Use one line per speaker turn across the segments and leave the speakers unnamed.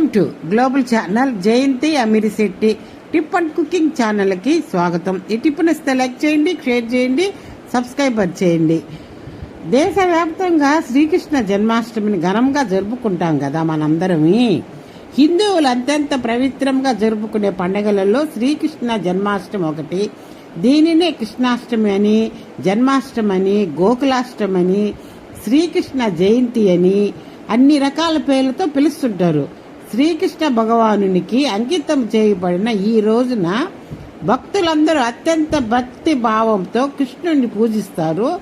Welcome to global channel Jayanthi Amirisetti tip and cooking ఛానల్కి స్వాగతం. ఈ టిప్ను సెలెక్ట్ లైక్ చేయండి షేర్ చేయండి సబ్స్క్రైబర్ చేయండి. దేశవ్యాప్తంగా శ్రీకృష్ణ జన్మాష్టమిని ఘనంగా జరుపుకుంటాం కదా మనందరమే. హిందువులు అత్యంత పవిత్రంగా జరుపుకునే పండుగలలో శ్రీకృష్ణ జన్మాష్టమి ఒకటి. దీనినే కృష్ణాష్టమి అని జన్మాష్టమి అని గోకులాష్టమి అని శ్రీకృష్ణ జయంతి అని అన్ని రకాల పేర్లతో పిలుస్తుంటారు. శ్రీకృష్ణ భగవానునికి అంకితం చేయబడిన ఈ రోజున భక్తులందరూ అత్యంత భక్తి భావంతో కృష్ణుడిని పూజిస్తారు.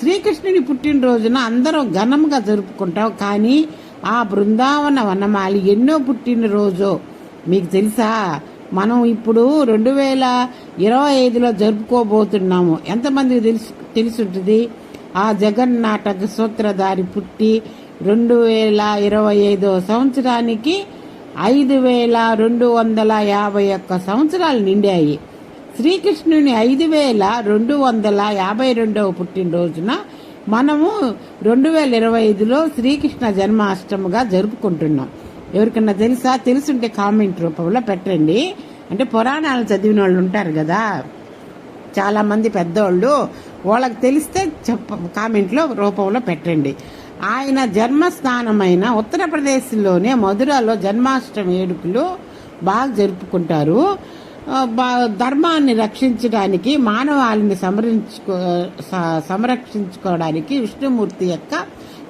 శ్రీకృష్ణుని పుట్టినరోజున అందరం ఘనంగా జరుపుకుంటాం. కానీ ఆ బృందావన వనమాలి ఎన్నో పుట్టినరోజు మీకు తెలుసా? మనం ఇప్పుడు రెండు వేల ఇరవై ఐదులో జరుపుకోబోతున్నాము. ఎంతమందికి తెలిసి తెలుసుంటుంది? ఆ జగన్నాటక సూత్రధారి పుట్టి రెండు వేల ఇరవై ఐదో సంవత్సరానికి ఐదు వేల రెండు వందల యాభై ఒక్క సంవత్సరాలు నిండాయి. శ్రీకృష్ణుని ఐదు వేల రెండు వందల యాభై రెండవ పుట్టినరోజున మనము రెండు వేల ఇరవై ఐదులో శ్రీకృష్ణ జన్మాష్టమిగా జరుపుకుంటున్నాం. ఎవరికన్నా తెలుసా? తెలుసుంటే కామెంట్ రూపంలో పెట్టండి. అంటే పురాణాలు చదివిన వాళ్ళు ఉంటారు కదా. చాలామంది పెద్దవాళ్ళు పెద్దోళ్ళు వాళ్ళకి తెలిస్తే చెప్ప కామెంట్లో రూపంలో పెట్టండి. ఆయన జన్మస్థానమైన ఉత్తరప్రదేశ్లోనే మధురలో జన్మాష్టమి వేడుకలు బాగా జరుపుకుంటారు. బా- ధర్మాన్ని రక్షించడానికి మానవాళిని సంరక్షించుకో సంరక్షించుకోవడానికి విష్ణుమూర్తి యొక్క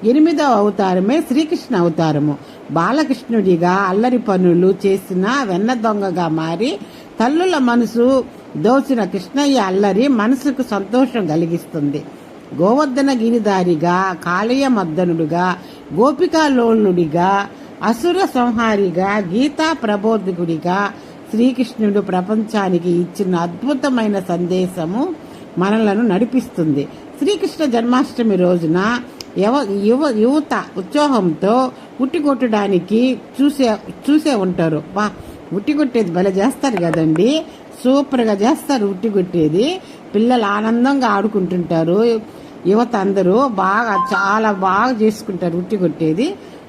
ఎనిమిదవ అవతారమే శ్రీకృష్ణ అవతారము. బాలకృష్ణుడిగా అల్లరి పనులు చేసిన వెన్న దొంగగా మారి తల్లుల మనసు దోచిన కృష్ణయ్య అల్లరి మనసుకు సంతోషం కలిగిస్తుంది. గోవర్ధన గిరిదారిగా కాళయ మద్దనుడుగా గోపికాలోనుడిగా అసుర సంహారిగా గీతా ప్రబోధకుడిగా శ్రీకృష్ణుడు ప్రపంచానికి ఇచ్చిన అద్భుతమైన సందేశము మనలను నడిపిస్తుంది. శ్రీకృష్ణ జన్మాష్టమి రోజున యవ యువ యువత ఉత్సాహంతో ఉట్టి కొట్టడానికి చూసే చూసే ఉంటారు. వా ఉట్టి కొట్టేది భలే చేస్తారు కదండి. సూపర్గా చేస్తారు ఉట్టి కొట్టేది పిల్లలు ఆనందంగా ఆడుకుంటుంటారు. యువత అందరూ బాగా చాలా బాగా చేసుకుంటారు ఉట్టి కొట్టేది.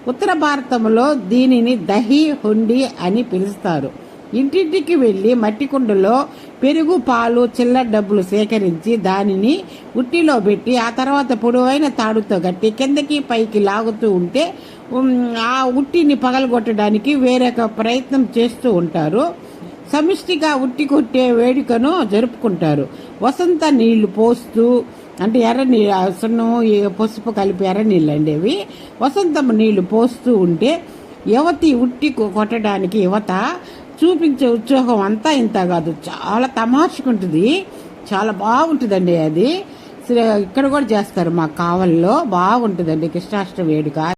ఉత్తర భారతంలో దీనిని దహి హుండి అని పిలుస్తారు. ఇంటింటికి వెళ్ళి మట్టి కుండలో పెరుగు పాలు చిల్లర డబ్బులు సేకరించి దానిని ఉట్టిలో పెట్టి ఆ తర్వాత పొడవైన తాడుతో కట్టి కిందకి పైకి లాగుతూ ఉంటే ఆ ఉట్టిని పగలగొట్టడానికి వేరొక ప్రయత్నం చేస్తూ ఉంటారు. సమిష్టిగా ఉట్టి కొట్టే వేడుకను జరుపుకుంటారు. వసంత నీళ్ళు పోస్తూ అంటే ఎర్ర నీళ్ళు సున్నం ఈ పసుపు కలిపి ఎర్ర నీళ్ళు అండి అవి. వసంతం నీళ్ళు పోస్తూ ఉంటే యువతి ఉట్టి కొట్టడానికి యువత చూపించే ఉత్సాహం అంతా ఇంత కాదు. చాలా తమాషకుంటుంది చాలా బాగుంటుందండి అది. ఇక్కడ కూడా చేస్తారు మా కావల్లో. బాగుంటుందండి. కృష్ణాష్టమి వేడుక.